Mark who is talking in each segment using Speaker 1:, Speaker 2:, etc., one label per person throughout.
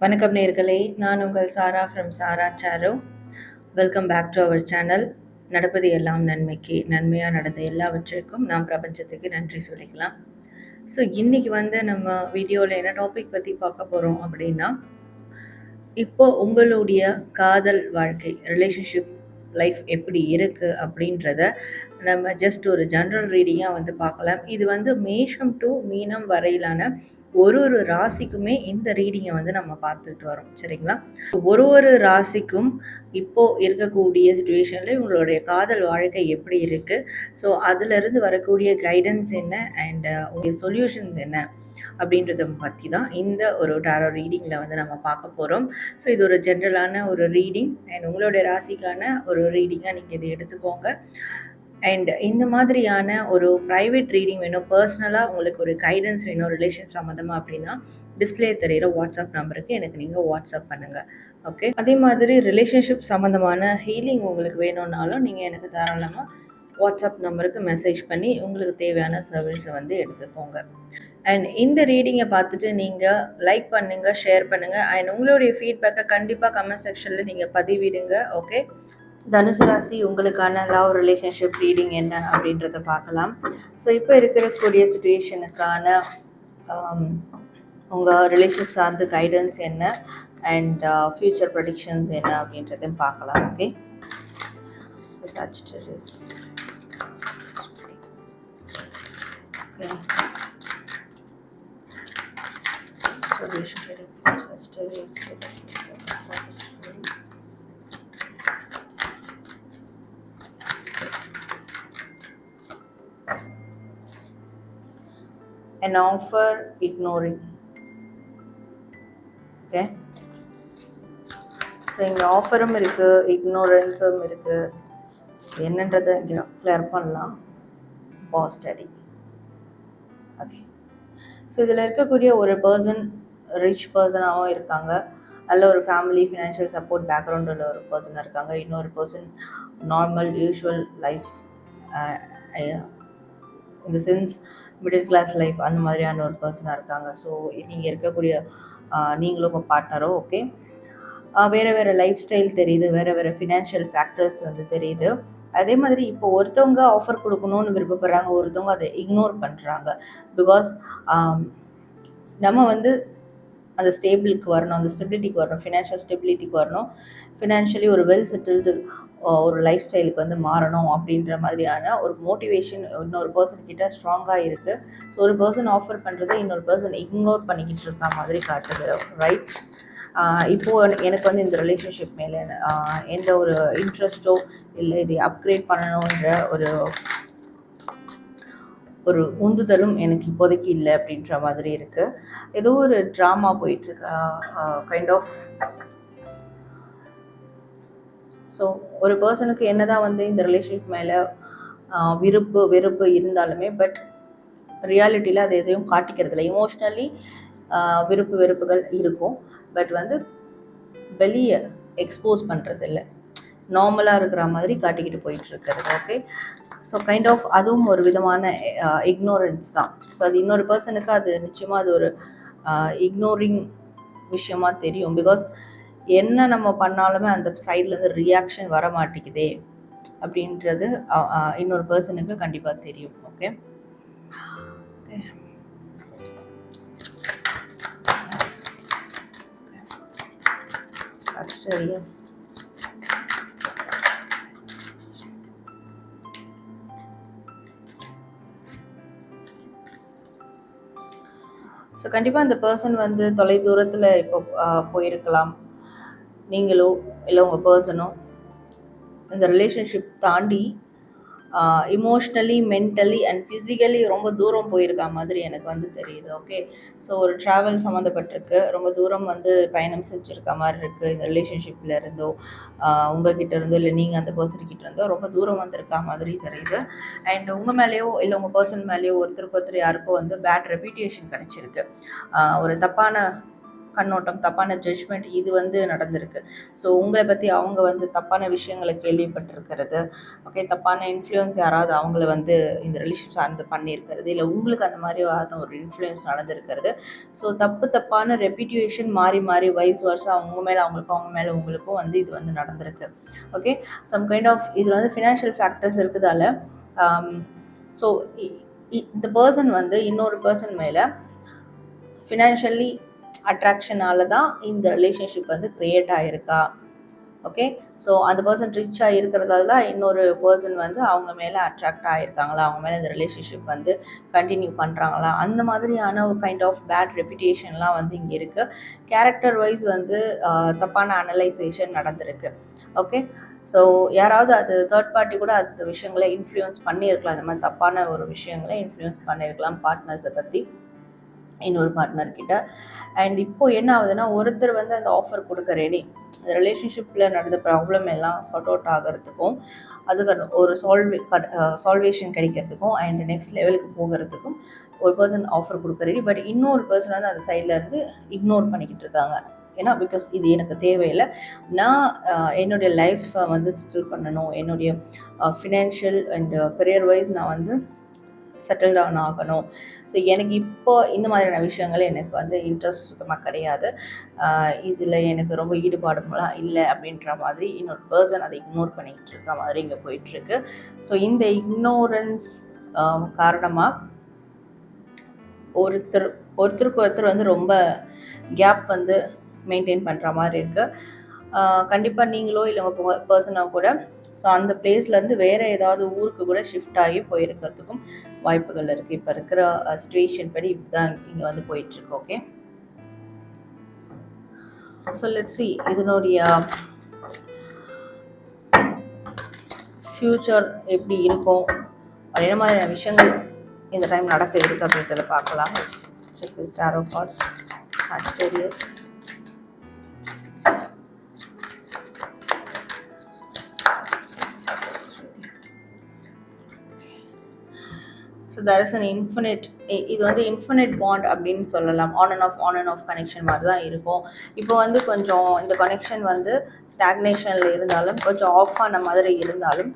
Speaker 1: வணக்கம் நேர்களே நான் உங்கள் Sara from Sara Saro. Welcome back to our channel நடப்பது எல்லாம் நன்மைக்கு நன்மையாக நடந்த எல்லாவற்றிற்கும் நாம் பிரபஞ்சத்துக்கு நன்றி சொல்லிக்கலாம். ஸோ இன்றைக்கி வந்து நம்ம வீடியோவில் என்ன டாபிக் பற்றி பார்க்க போகிறோம் அப்படின்னா இப்போ உங்களுடைய காதல் வாழ்க்கை ரிலேஷன்ஷிப் லைஃப் எப்படி இருக்குது அப்படின்றத நம்ம ஜஸ்ட் ஒரு ஜென்ரல் ரீடிங்காக வந்து பார்க்கலாம். இது வந்து மேஷம் டு மீனம் வரையிலான ஒரு ஒரு ராசிக்குமே இந்த ரீடிங்கை வந்து நம்ம பார்த்துட்டு வரோம். சரிங்களா? ஒரு ஒரு ராசிக்கும் இப்போது இருக்கக்கூடிய சுச்சுவேஷனில் உங்களுடைய காதல் வாழ்க்கை எப்படி இருக்குது ஸோ அதுலேருந்து வரக்கூடிய கைடன்ஸ் என்ன? அண்ட் uh, உங்களுடைய சொல்யூஷன்ஸ் என்ன? அப்படின்றத பற்றி தான் இந்த ஒரு டாரோ ரீடிங்கில் வந்து நம்ம பார்க்க போகிறோம் ஸோ இது ஒரு ஜென்ரலான ஒரு ரீடிங் அண்ட் உங்களுடைய ராசிக்கான ஒரு ரீடிங்காக நீங்கள் இதை எடுத்துக்கோங்க. அண்ட் இந்த மாதிரியான ஒரு ப்ரைவேட் ரீடிங் வேணும். பர்சனலாக உங்களுக்கு ஒரு கைடன்ஸ் வேணும். ரிலேஷன் சம்மந்தமாக அப்படின்னா டிஸ்பிளே தெரிகிற வாட்ஸ்அப் நம்பருக்கு எனக்கு நீங்கள் வாட்ஸ்அப் பண்ணுங்கள் ஓகே அதே மாதிரி ரிலேஷன்ஷிப் சம்மந்தமான ஹீலிங் உங்களுக்கு வேணும்னாலும் நீங்கள் எனக்கு தாராளமாக வாட்ஸ்அப் நம்பருக்கு மெசேஜ் பண்ணி உங்களுக்கு தேவையான சர்வீஸை வந்து எடுத்துக்கோங்க. அண்ட் இந்த ரீடிங்கை பார்த்துட்டு நீங்கள் லைக் பண்ணுங்கள் ஷேர் பண்ணுங்கள் அண்ட் உங்களுடைய ஃபீட்பேக்கை கண்டிப்பாக கமெண்ட் செக்ஷனில் நீங்கள் பதிவிடுங்க ஓகே தனுசு ராசி உங்களுக்கான லவ் ரிலேஷன்ஷிப் ரீடிங் என்ன அப்படின்றத பார்க்கலாம். ஸோ இப்போ இருக்கக்கூடிய சுச்சுவேஷனுக்கான உங்கள் ரிலேஷன்ஷிப் சார்ந்த கைடன்ஸ் என்ன? அண்ட் ஃப்யூச்சர் ப்ரடிக்ஷன்ஸ் என்ன அப்படின்றதையும் பார்க்கலாம் okay Sagittarius. Okay. Information getting for studies An offer ignoring. Okay. So இங்கே ஆஃபரும் இருக்குது இக்னோரன்ஸும் இருக்குது என்னன்றதை இங்கே கிளியர் பண்ணலாம் பாஸ் ஸ்டடி ஓகே ஸோ இதில் இருக்கக்கூடிய ஒரு பர்சன் ரிச் பர்சனாகவும் இருக்காங்க. நல்ல ஒரு ஃபேமிலி ஃபினான்ஷியல் சப்போர்ட் பேக்ரவுண்டில் ஒரு பர்சனாக இருக்காங்க. இன்னொரு பர்சன் நார்மல் யூஷுவல் லைஃப் இந்த சென்ஸ் மிடில் கிளாஸ் லைஃப் அந்த மாதிரியான ஒரு பர்சனாக இருக்காங்க. ஸோ நீங்கள் இருக்கக்கூடிய நீங்களும் உங்கள் பார்ட்னரோ ஓகே வேறு வேறு லைஃப் ஸ்டைல் தெரியுது. வேறு வேறு ஃபினான்ஷியல் ஃபேக்டர்ஸ் வந்து தெரியுது. அதே மாதிரி இப்போ ஒருத்தவங்க ஆஃபர் கொடுக்கணும்னு விருப்பப்படுறாங்க ஒருத்தவங்க அதை இக்னோர் பண்ணுறாங்க பிகாஸ் நம்ம வந்து அந்த ஸ்டேபிளுக்கு வரணும் அந்த ஸ்டெபிலிட்டிக்கு வரணும் ஃபினான்ஷியல் ஸ்டெபிலிட்டிக்கு வரணும். ஃபினான்ஷியலி ஒரு வெல் செட்டில்டு ஒரு லைஃப் ஸ்டைலுக்கு வந்து மாறணும் அப்படின்ற மாதிரியான ஒரு மோட்டிவேஷன் இன்னொரு பர்சன் கிட்ட ஸ்ட்ராங்காக இருக்குது ஸோ ஒரு பர்சன் ஆஃபர் பண்ணுறது இன்னொரு பர்சன் இக்னோர் பண்ணிக்கிட்டு இருக்க மாதிரி காட்டுது ரைட் இப்போது எனக்கு வந்து இந்த ரிலேஷன்ஷிப் மேலே எந்த ஒரு இன்ட்ரெஸ்ட்டோ இல்லை இதை அப்கிரேட் பண்ணணுன்ற ஒரு ஒரு உந்துதலும் எனக்கு இப்போதைக்கு இல்லை அப்படின்ற மாதிரி இருக்குது ஏதோ ஒரு ட்ராமா போயிட்டுருக்கு. கைண்ட் ஆஃப் ஸோ ஒரு பர்சனுக்கு என்ன தான் வந்து இந்த ரிலேஷன்ஷிப் மேலே விருப்பு வெறுப்பு இருந்தாலுமே பட் ரியாலிட்டியில் அது எதையும் காட்டிக்கிறதில்ல இமோஷ்னலி விருப்பு வெறுப்புகள் இருக்கும். பட் வந்து வெளியே எக்ஸ்போஸ் பண்ணுறது இல்லை. நார்மலாக இருக்கிற மாதிரி காட்டிக்கிட்டு போயிட்டு இருக்கிறது ஓகே ஸோ கைண்ட் ஆஃப் அதுவும் ஒரு விதமான இக்னோரன்ஸ் தான் ஸோ அது இன்னொரு பர்சனுக்கு அது நிச்சயமாக அது ஒரு இக்னோரிங் விஷயமா தெரியும் பிகாஸ் என்ன நம்ம பண்ணாலுமே அந்த சைட்லேருந்து ரியாக்ஷன் வர மாட்டேங்குதே அப்படின்றது இன்னொரு பர்சனுக்கு கண்டிப்பாக தெரியும் ஓகே Sagittarius. ஸோ கண்டிப்பாக அந்த பர்சன் வந்து தொலை தூரத்தில் இப்போ போயிருக்கலாம். நீங்களோ இல்லை உங்கள் பர்சனோ இந்த ரிலேஷன்ஷிப் தாண்டி இமோஷ்னலி மென்டலி அண்ட் ஃபிசிக்கலி ரொம்ப தூரம் போயிருக்க மாதிரி எனக்கு வந்து தெரியுது ஓகே ஸோ ஒரு ட்ராவல் சம்மந்தப்பட்டிருக்கு. ரொம்ப தூரம் வந்து பயணம் செஞ்சுருக்க மாதிரி இருக்குது இந்த ரிலேஷன்ஷிப்பில் இருந்தோ உங்ககிட்ட இருந்தோ இல்லை நீங்கள் அந்த பர்சன்கிட்ட இருந்தோ ரொம்ப தூரம் வந்திருக்க மாதிரி தெரியுது. அண்ட் உங்கள் மேலேயோ இல்லை உங்கள் பர்சன் மேலேயோ ஒருத்தருக்கு ஒருத்தர் யாருக்கோ வந்து பேட் ரெப்யூட்டேஷன் கிடச்சிருக்கு. ஒரு தப்பான கண்ணோட்டம் தப்பான ஜட்ஜ்மெண்ட் இது வந்து நடந்திருக்கு. ஸோ உங்களை பற்றி அவங்க வந்து தப்பான விஷயங்களை கேள்விப்பட்டிருக்கிறது. ஓகே தப்பான இன்ஃப்ளூயன்ஸ் யாராவது அவங்கள வந்து இந்த ரிலேஷன் சார்ந்து பண்ணியிருக்கிறது. இல்லை உங்களுக்கு அந்த மாதிரியான ஒரு இன்ஃப்ளூயன்ஸ் நடந்திருக்கிறது. ஸோ தப்பு தப்பான ரெப்யூட்டேஷன் மாறி மாறி வைஸ் வருஷம் அவங்க மேலே அவங்களுக்கும் அவங்க மேலே உங்களுக்கும் வந்து இது வந்து நடந்திருக்கு. ஓகே சம் கைண்ட் ஆஃப் இதில் வந்து ஃபினான்ஷியல் ஃபேக்டர்ஸ் இருக்குதால um, ஸோ இந்த பர்சன் வந்து இன்னொரு பர்சன் மேலே ஃபினான்ஷியலி அட்ராக்ஷனால தான் இந்த ரிலேஷன்ஷிப் வந்து க்ரியேட் ஆகிருக்கா ஓகே ஸோ அந்த பர்சன் ரிச்சாக இருக்கிறதால தான் இன்னொரு பர்சன் வந்து அவங்க மேலே அட்ராக்ட் ஆகிருக்காங்களா அவங்க மேலே இந்த ரிலேஷன்ஷிப் வந்து கண்டினியூ பண்ணுறாங்களா அந்த மாதிரியான ஒரு கைண்ட் ஆஃப் பேட் ரெப்புடேஷன்லாம் வந்து இங்கே இருக்குது கேரக்டர் வைஸ் வந்து தப்பான அனலைசேஷன் நடந்திருக்கு. ஓகே ஸோ யாராவது அது தேர்ட் பார்ட்டி கூட அந்த விஷயங்களை இன்ஃப்ளூயன்ஸ் பண்ணியிருக்கலாம். இந்த மாதிரி தப்பான ஒரு விஷயங்களை இன்ஃப்ளூயன்ஸ் பண்ணியிருக்கலாம். பார்ட்னர்ஸை பற்றி இன்னொரு பார்ட்னர் கிட்ட. அண்ட் இப்போ என்ன ஆகுதுன்னா ஒருத்தர் வந்து அந்த ஆஃபர் கொடுக்க ரெடி அந்த ரிலேஷன்ஷிப்பில் நடந்த ப்ராப்ளம் எல்லாம் சார்ட் அவுட் ஆகிறதுக்கும் அதுக்கு ஒரு சால்வ் சால்வேஷன் கிடைக்கிறதுக்கும் அண்ட் நெக்ஸ்ட் லெவலுக்கு போகிறதுக்கும் ஒரு பர்சன் ஆஃபர் கொடுக்க ரெடி பட் இன்னொரு பர்சன் வந்து அந்த சைடில் இருந்து இக்னோர் பண்ணிக்கிட்டு இருக்காங்க. ஏன்னா பிகாஸ் இது எனக்கு தேவையில்லை. நான் என்னுடைய லைஃப்பை வந்து செட்டில் பண்ணணும். என்னுடைய ஃபினான்ஷியல் அண்ட் கரியர் வைஸ் நான் வந்து செட்டில் டவுன் ஆகணும். ஸோ எனக்கு இப்போ இந்த மாதிரியான விஷயங்கள் எனக்கு வந்து இன்ட்ரெஸ்ட் சுத்தமாக கிடையாது. இதில் எனக்கு ரொம்ப ஈடுபாடுலாம் இல்லை அப்படின்ற மாதிரி இன்னொரு பர்சன் அதை இக்னோர் பண்ணிக்கிட்டு இருக்க மாதிரி இங்கே போயிட்டுருக்கு. ஸோ இந்த இக்னோரன்ஸ் காரணமாக ஒருத்தர் ஒருத்தருக்கு ஒருத்தர் வந்து ரொம்ப கேப் வந்து மெயின்டைன் பண்ணுற மாதிரி இருக்குது கண்டிப்பாக நீங்களோ இல்லை உங்கள் பர்சனாக கூட ஸோ அந்த பிளேஸ்லேருந்து வேறு ஏதாவது ஊருக்கு கூட ஷிஃப்ட் ஆகி போயிருக்கிறதுக்கும் வாய்ப்புகள் இருக்குது இப்போ இருக்கிற சுச்சுவேஷன் படி இப்படிதான் இங்கே வந்து போயிட்டுருக்கு ஓகே ஸோ லெட் சி இதனுடைய ஃப்யூச்சர் எப்படி இருக்கும்? என்ன மாதிரியான விஷயங்கள் இந்த டைம் நடக்க இருக்கு அப்படின்றத பார்க்கலாம். Check with arrow cards Sagittarius so there is an infinite இது வந்து இன்ஃபினிட் பாண்ட் அப்படின்னு சொல்லலாம். On and off on and off connection மாதிரி தான் இருக்கும். இப்போ வந்து கொஞ்சம் இந்த கனெக்ஷன் வந்து ஸ்டாக்னேஷனில் இருந்தாலும் கொஞ்சம் ஆஃப் ஆன மாதிரி இருந்தாலும்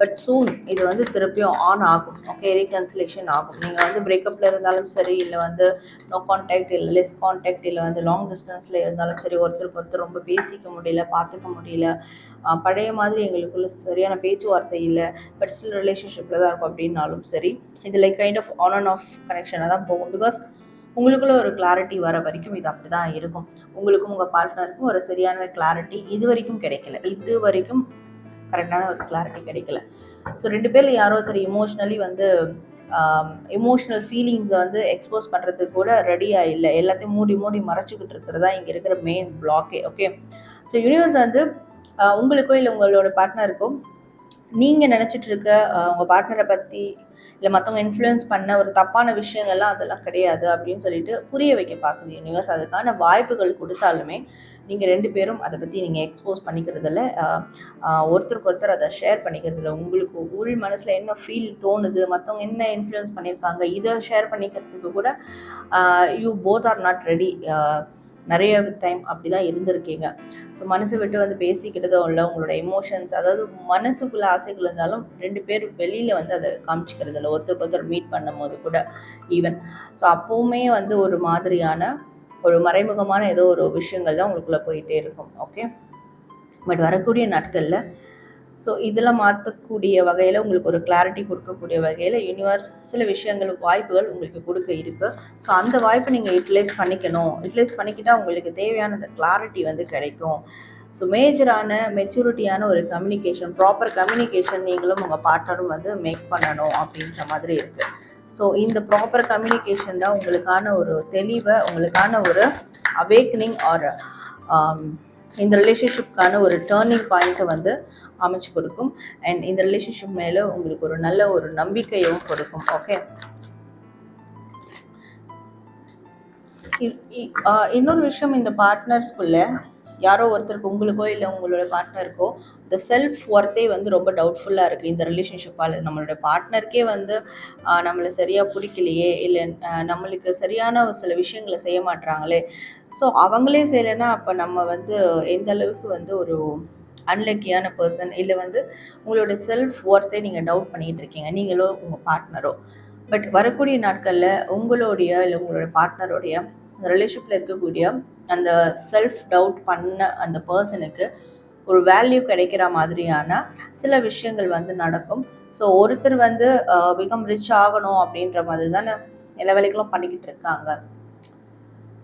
Speaker 1: பட் சூன் இது வந்து திருப்பியும் ஆன் ஆகும். ஓகே ரீகன்சிலேஷன் ஆகும். நீங்கள் வந்து பிரேக்கப்பில் இருந்தாலும் சரி இல்லை வந்து நோ கான்டாக்ட் இல்லை லெஸ் கான்டாக்ட் இல்லை வந்து லாங் டிஸ்டன்ஸில் இருந்தாலும் சரி ஒருத்தருக்கு ஒருத்தர் ரொம்ப பேசிக்க முடியல பார்த்துக்க முடியல. பழைய மாதிரி எங்களுக்குள்ள சரியான பேச்சுவார்த்தை இல்லை பட் ஸ்டில் ரிலேஷன்ஷிப்பில் தான் இருக்கும் அப்படின்னாலும் சரி இது like kind of on and off கனெக்ஷனாக தான் போகும். பிகாஸ் உங்களுக்குள்ள ஒரு கிளாரிட்டி வர வரைக்கும் இது அப்படி தான் இருக்கும். உங்களுக்கும் உங்கள் பார்ட்னருக்கும் ஒரு சரியான கிளாரிட்டி இது வரைக்கும் கிடைக்கல. இது வரைக்கும் கரெக்டான ஒரு கிளாரிட்டி கிடைக்கல. ஸோ ரெண்டு பேரில் யாரோ ஒருத்தர் இமோஷ்னலி வந்து இமோஷ்னல் ஃபீலிங்ஸை வந்து எக்ஸ்போஸ் பண்ணுறதுக்கு கூட ரெடியாக இல்லை. எல்லாத்தையும் மூடி மூடி மறைச்சிக்கிட்டு இருக்கிறதா இங்கே இருக்கிற மெயின் பிளாக்கே ஓகே ஸோ யூனிவர்ஸ் வந்து உங்களுக்கோ இல்லை உங்களோட பார்ட்னருக்கோ நீங்கள் நினச்சிட்டு இருக்க உங்கள் பார்ட்னரை பற்றி இல்லை மற்றவங்க இன்ஃப்ளூயன்ஸ் பண்ண ஒரு தப்பான விஷயங்கள்லாம் அதெல்லாம் கிடையாது அப்படின்னு சொல்லிட்டு புரிய வைக்க பார்க்குது யூனிவர்ஸ் அதுக்கான வாய்ப்புகள் கொடுத்தாலுமே நீங்கள் ரெண்டு பேரும் அதை பற்றி நீங்கள் எக்ஸ்போஸ் பண்ணிக்கிறதில்ல ஒருத்தருக்கு ஒருத்தர் அதை ஷேர் பண்ணிக்கிறதில்ல உங்களுக்கு உள் மனசில் என்ன ஃபீல் தோணுது மற்றவங்க என்ன இன்ஃப்ளூயன்ஸ் பண்ணியிருக்காங்க இதை ஷேர் பண்ணிக்கிறதுக்கு கூட you both are not ready நிறைய டைம் அப்படி தான் இருந்திருக்கீங்க. ஸோ மனசு விட்டு வந்து பேசிக்கிறதோ இல்லை உங்களோட எமோஷன்ஸ் அதாவது மனசுக்குள்ள ஆசைகள் இருந்தாலும் ரெண்டு பேர் வெளியில் வந்து அதை காமிச்சிக்கிறது இல்லை ஒருத்தருக்கு ஒருத்தர் மீட் பண்ணும் போது கூட ஈவன் ஸோ அப்போவுமே வந்து ஒரு மாதிரியான ஒரு மறைமுகமான ஏதோ ஒரு விஷயங்கள் தான் உங்களுக்குள்ளே போயிட்டே இருக்கும் ஓகே பட் வரக்கூடிய நாட்களில் ஸோ இதெல்லாம் மாற்றக்கூடிய வகையில் உங்களுக்கு ஒரு கிளாரிட்டி கொடுக்கக்கூடிய வகையில் யூனிவர்ஸ் சில விஷயங்கள் வாய்ப்புகள் உங்களுக்கு கொடுக்க இருக்குது ஸோ அந்த வாய்ப்பை நீங்கள் யூட்டிலைஸ் பண்ணிக்கணும். யூட்டிலைஸ் பண்ணிக்கிட்டால் உங்களுக்கு தேவையான அந்த கிளாரிட்டி வந்து கிடைக்கும். ஸோ மேஜரான மெச்சூரிட்டியான ஒரு கம்யூனிகேஷன் ப்ராப்பர் கம்யூனிகேஷன் நீங்களும் உங்கள் பார்ட்னரும் வந்து மேக் பண்ணணும் அப்படின்ற மாதிரி இருக்குது ஸோ இந்த ப்ராப்பர் கம்யூனிகேஷன் தான் உங்களுக்கான ஒரு தெளிவை உங்களுக்கான ஒரு அவேக்னிங் ஆர் um, இந்த ரிலேஷன்ஷிப்கான ஒரு டேர்னிங் பாயிண்ட்டை வந்து அமைச்சு கொடுக்கும். அண்ட் இந்த ரிலேஷன்ஷிப் மேலே உங்களுக்கு ஒரு நல்ல ஒரு நம்பிக்கையும் கொடுக்கும். ஓகே இன்னொரு விஷயம் இந்த பார்ட்னர்ஸ்குள்ளே யாரோ ஒருத்தருக்கு உங்களுக்கோ இல்லை உங்களோட பார்ட்னருக்கோ இந்த செல்ஃப் ஒர்த்தே வந்து ரொம்ப டவுட்ஃபுல்லாக இருக்குது இந்த ரிலேஷன்ஷிப்பால் நம்மளோட பார்ட்னருக்கே வந்து நம்மளை சரியாக பிடிக்கலையே இல்லை நம்மளுக்கு சரியான ஒரு சில விஷயங்களை செய்ய மாட்றாங்களே. ஸோ அவங்களே செய்யலைன்னா அப்போ நம்ம வந்து எந்த அளவுக்கு வந்து ஒரு அன்லக்கியான பர்சன் இல்லை வந்து உங்களோட செல்ஃப் ஒர்த்தே நீங்கள் டவுட் பண்ணிகிட்டு இருக்கீங்க நீங்களோ உங்கள் பார்ட்னரோ பட் வரக்கூடிய நாட்களில் உங்களுடைய இல்லை உங்களோட பார்ட்னருடைய ரிலேஷன்ஷிப்பில் இருக்கக்கூடிய அந்த செல்ஃப் டவுட் பண்ண அந்த பர்சனுக்கு ஒரு வேல்யூ கிடைக்கிற மாதிரியான சில விஷயங்கள் வந்து நடக்கும். ஸோ ஒருத்தர் வந்து பிகம் ரிச் ஆகணும் அப்படின்ற மாதிரி தானே எல்லா வேலைகளும் பண்ணிக்கிட்டு இருக்காங்க.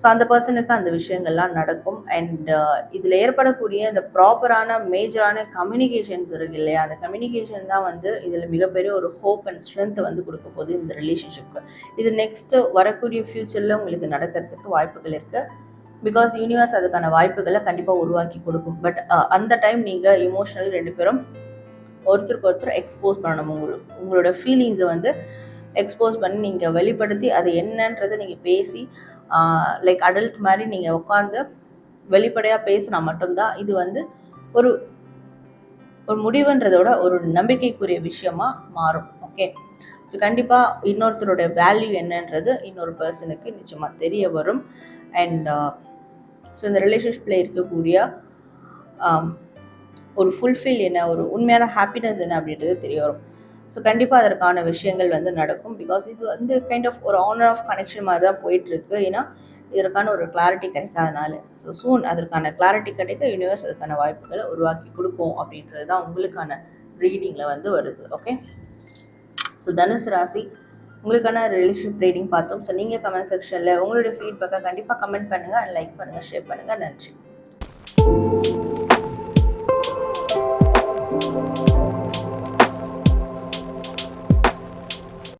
Speaker 1: ஸோ அந்த பர்சனுக்கு அந்த விஷயங்கள்லாம் நடக்கும். அண்ட் uh, இதில் ஏற்படக்கூடிய இந்த ப்ராப்பரான மேஜரான கம்யூனிகேஷன்ஸ் இருக்கு இல்லையா? அந்த கம்யூனிகேஷன் தான் வந்து இதில் மிகப்பெரிய ஒரு ஹோப் அண்ட் ஸ்ட்ரென்த் வந்து கொடுக்க போகுது இந்த ரிலேஷன்ஷிப்க்கு இது நெக்ஸ்ட்டு வரக்கூடிய ஃப்யூச்சரில் உங்களுக்கு நடக்கிறதுக்கு வாய்ப்புகள் இருக்குது பிகாஸ் யூனிவர்ஸ் அதுக்கான வாய்ப்புகளை கண்டிப்பாக உருவாக்கி கொடுக்கும். பட் uh, அந்த டைம் நீங்கள் இமோஷனல் ரெண்டு பேரும் ஒருத்தருக்கு ஒருத்தர் எக்ஸ்போஸ் பண்ணணும். உங்களுக்கு உங்களோட ஃபீலிங்ஸை வந்து எக்ஸ்போஸ் பண்ணி நீங்கள் வெளிப்படுத்தி அது என்னன்றதை நீங்கள் பேசி லைக் அடல்ட் மாதிரி நீங்கள் உட்காந்து வெளிப்படையாக பேசினா மட்டும்தான் இது வந்து ஒரு ஒரு முடிவுன்றதோட ஒரு நம்பிக்கைக்குரிய விஷயமா மாறும். ஓகே ஸோ கண்டிப்பாக இன்னொருத்தருடைய வேல்யூ என்னன்றது இன்னொரு பர்சனுக்கு நிச்சயமாக தெரிய வரும். அண்ட் ஸோ இந்த ரிலேஷன்ஷிப்பில் இருக்கக்கூடிய ஒரு ஃபுல்ஃபில் என்ன ஒரு உண்மையான ஹாப்பினஸ் என்ன அப்படின்றது தெரிய வரும். ஸோ கண்டிப்பாக அதற்கான விஷயங்கள் வந்து நடக்கும். பிகாஸ் இது வந்து கைண்ட் ஆஃப் ஒரு ஆனர் ஆஃப் கனெக்ஷன் மாதிரி தான் போயிட்டுருக்கு. ஏன்னா இதற்கான ஒரு கிளாரிட்டி கிடைக்காதனால. ஸோ சூன் அதற்கான கிளாரிட்டி கிடைக்க யூனிவர்ஸ் அதுக்கான வாய்ப்புகளை உருவாக்கி கொடுக்கும் அப்படின்றது தான் உங்களுக்கான ரீடிங்கில் வந்து வருது. ஓகே ஸோ தனுசு ராசி உங்களுக்கான ரிலேஷன்ஷிப் ரீடிங் பார்த்தோம். ஸோ நீங்கள் கமெண்ட் செக்ஷனில் உங்களுடைய ஃபீட்பேக்கை கண்டிப்பாக கமெண்ட் பண்ணுங்கள் அண்ட் லைக் பண்ணுங்கள் ஷேர் பண்ணுங்கள் நன்றி.